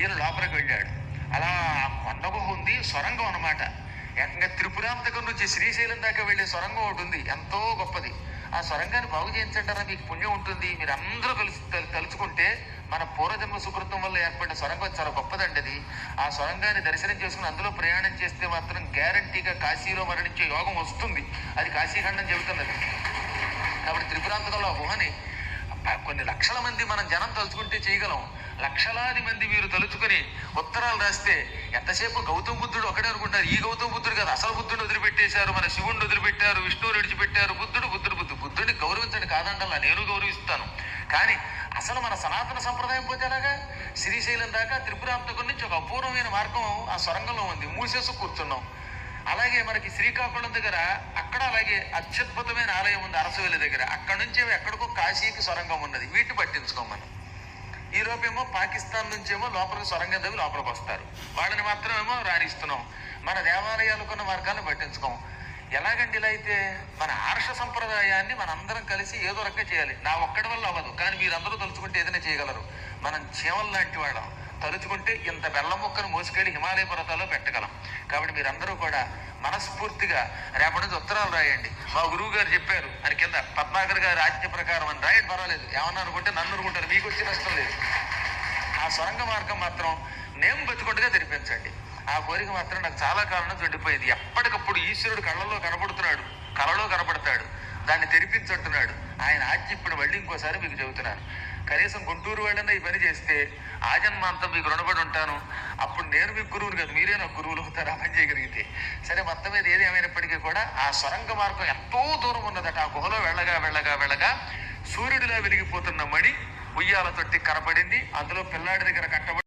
ఈయన లోపలికి వెళ్ళాడు. అలా ఆ కొండ గుహ ఉంది సొరంగం అన్నమాట. ఏకంగా త్రిపురాంతకం నుంచి శ్రీశైలం దాకా వెళ్ళే సొరంగం ఒకటి ఉంది ఎంతో గొప్పది. ఆ సొరంగాన్ని బాగు చేయించంటారా? మీకు పుణ్యం ఉంటుంది. మీరు అందరూ కలిసి తలుచుకుంటే మన పూర్వజన్మ సుకృతం వల్ల ఏర్పడిన సొరంగం చాలా గొప్పదండి అది. ఆ సొరంగాన్ని దర్శనం చేసుకుని అందులో ప్రయాణం చేస్తే మాత్రం గ్యారంటీగా కాశీలో మరణించే యోగం వస్తుంది. అది కాశీఖండం చెబుతున్నది. కాబట్టి త్రిపురాంతకంలో ఆ గుహని కొన్ని లక్షల మంది మనం జనం తలుచుకుంటే చేయగలం. లక్షలాది మంది మీరు తలుచుకొని ఉత్తరాలు రాస్తే ఎంతసేపు గౌతమ బుద్ధుడు ఒకడే అనుకుంటారు ఈ గౌతమ బుద్ధుడు కదా అసలు బుద్ధుడిని వదిలిపెట్టేశారు మన శివుణ్ణి వదిలిపెట్టారు విష్ణువుని విడిచిపెట్టారు బుద్ధుడు బుద్ధుడు బుద్ధు బుద్ధుడిని గౌరవించండి కాదంటల్లా నేను గౌరవిస్తాను. కానీ అసలు మన సనాతన సంప్రదాయం పోతే ఎలాగా? శ్రీశైలం దాకా త్రిపురాంతకం నుంచి ఒక అపూర్వమైన మార్గం ఆ సొరంగంలో ఉంది. మూసేసి కూర్చున్నాం. అలాగే మనకి శ్రీకాకుళం దగ్గర అక్కడ అలాగే అత్యద్భుతమైన ఆలయం ఉంది అరసవెల్లి దగ్గర. అక్కడ నుంచి ఎక్కడికో కాశీకి సొరంగం ఉన్నది. వీటిని పట్టించుకోం ఈరోపేమో పాకిస్తాన్ నుంచేమో లోపలికి సొరంగం తవ్వి లోపలికి వస్తారు. వాళ్ళని మాత్రమేమో రాణిస్తున్నాం. మన దేవాలయాలకున్న మార్గాన్ని పట్టించుకోం. ఎలాగండి ఇలా అయితే? మన ఆర్ష సంప్రదాయాన్ని మనందరం కలిసి ఏదో రకంగా చేయాలి. నా ఒక్కడి వల్ల అవ్వదు. కానీ మీరందరూ తలుచుకుంటే ఏదైనా చేయగలరు. మనం చీమలు లాంటి వాళ్ళం. తలుచుకుంటే ఇంత బెల్లం ముక్కను మోసుకెళ్ళి హిమాలయ పర్వతాల్లో పెట్టగలం. కాబట్టి మీరందరూ కూడా మనస్ఫూర్తిగా రేపటి నుంచి ఉత్తరాలు రాయండి. మా గురువు గారు చెప్పారు అని కింద పద్మాకర్ గారి ఆజ్ఞ ప్రకారం అని. రాయండి పర్వాలేదు. ఏమన్నా అనుకుంటే నన్ను అనుకుంటారు. మీకు వచ్చి నష్టం లేదు. ఆ సొరంగ మార్గం మాత్రం నేను బతుకుండగా తెరిపించండి. ఆ కోరిక మాత్రం నాకు చాలా కారణం చెడిపోయింది ఎప్పటికప్పుడు ఈశ్వరుడు కళ్ళలో కనబడుతున్నాడు కళలో కనబడతాడు దాన్ని తెరిపించుంటున్నాడు. ఆయన ఆజ్ఞ ఇప్పుడు మళ్ళీ ఇంకోసారి మీకు చెబుతున్నాను. కనీసం గుంటూరు వెళ్ళినా ఈ పని చేస్తే ఆ జన్మాంతం మీకు రుణపడి ఉంటాను. అప్పుడు నేను మీకు గురువుని కాదు మీరే నాకు గురువులు అవుతారు ఆ పని చేయగలిగితే. సరే మొత్తం మీద ఏది ఏమైనప్పటికీ కూడా ఆ సొరంగ మార్గం ఎంతో దూరం ఉన్నదట. ఆ గుహలో వెళ్ళగా వెళ్ళగా వెళ్ళగా సూర్యుడిలా వెలిగిపోతున్న మణి ఉయ్యాల తొట్టి కనపడింది. అందులో పిల్లాడి దగ్గర కట్టబడి